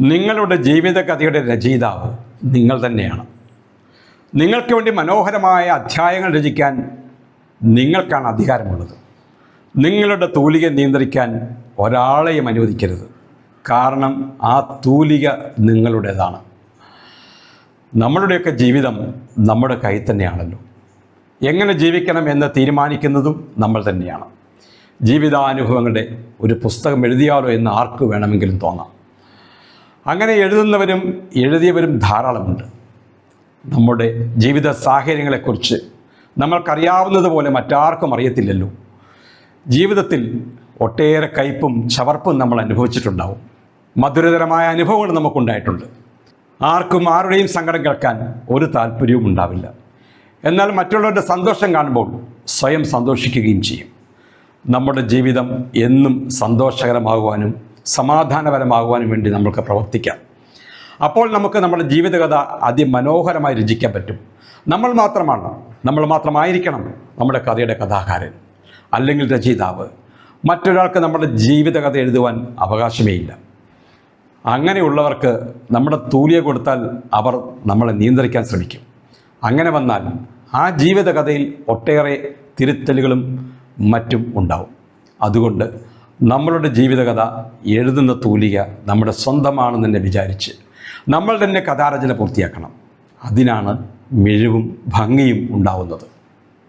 നിങ്ങളുടെ ജീവിതകഥയുടെ രചയിതാവ് നിങ്ങൾ തന്നെയാണ്. നിങ്ങൾക്ക് വേണ്ടി മനോഹരമായ അധ്യായങ്ങൾ രചിക്കാൻ നിങ്ങൾക്കാണ് അധികാരമുള്ളത്. നിങ്ങളുടെ തൂലിക നിയന്ത്രിക്കാൻ ഒരാളെയും അനുവദിക്കരുത്. കാരണം ആ തൂലിക നിങ്ങളുടേതാണ്. നമ്മളുടെയൊക്കെ ജീവിതം നമ്മുടെ കൈ തന്നെയാണല്ലോ. എങ്ങനെ ജീവിക്കണം എന്ന് തീരുമാനിക്കുന്നതും നമ്മൾ തന്നെയാണ്. ജീവിതാനുഭവങ്ങളുടെ ഒരു പുസ്തകം എഴുതിയാലോ എന്ന് ആർക്ക് വേണമെങ്കിലും തോന്നാം. അങ്ങനെ എഴുതുന്നവരും എഴുതിയവരും ധാരാളമുണ്ട്. നമ്മുടെ ജീവിത സാഹചര്യങ്ങളെക്കുറിച്ച് നമ്മൾക്കറിയാവുന്നതുപോലെ മറ്റാർക്കും അറിയത്തില്ലല്ലോ. ജീവിതത്തിൽ ഒട്ടേറെ കയ്പും ചവർപ്പും നമ്മൾ അനുഭവിച്ചിട്ടുണ്ടാവും. മധുരതരമായ അനുഭവങ്ങൾ നമുക്കുണ്ടായിട്ടുണ്ട്. ആർക്കും ആരുടെയും സങ്കടം കേൾക്കാൻ ഒരു താല്പര്യവും ഉണ്ടാവില്ല. എന്നാൽ മറ്റുള്ളവരുടെ സന്തോഷം കാണുമ്പോൾ സ്വയം സന്തോഷിക്കുകയും ചെയ്യും. നമ്മുടെ ജീവിതം എന്നും സന്തോഷകരമാകുവാനും സമാധാനപരമാകുവാനും വേണ്ടി നമുക്ക് പ്രവർത്തിക്കാം. അപ്പോൾ നമുക്ക് നമ്മുടെ ജീവിതകഥ അതിമനോഹരമായി രചിക്കാൻ പറ്റും. നമ്മൾ മാത്രമാണ്. നമ്മൾ മാത്രമായിരിക്കണം നമ്മുടെ കഥയുടെ കഥാകാരൻ അല്ലെങ്കിൽ രചയിതാവ്. മറ്റൊരാൾക്ക് നമ്മുടെ ജീവിതകഥ എഴുതുവാൻ അവകാശമേ ഇല്ല. അങ്ങനെയുള്ളവർക്ക് നമ്മുടെ തൂലിയ കൊടുത്താൽ അവർ നമ്മളെ നിയന്ത്രിക്കാൻ ശ്രമിക്കും. അങ്ങനെ വന്നാൽ ആ ജീവിതകഥയിൽ ഒട്ടേറെ തിരുത്തലുകളും മറ്റും ഉണ്ടാവും. അതുകൊണ്ട് നമ്മളുടെ ജീവിതകഥ എഴുതുന്ന തൂലിക നമ്മുടെ സ്വന്തമാണെന്ന് തന്നെ വിചാരിച്ച് നമ്മൾ തന്നെ കഥാരചന പൂർത്തിയാക്കണം. അതിനാണ് മിഴിവും ഭംഗിയും ഉണ്ടാവുന്നത്.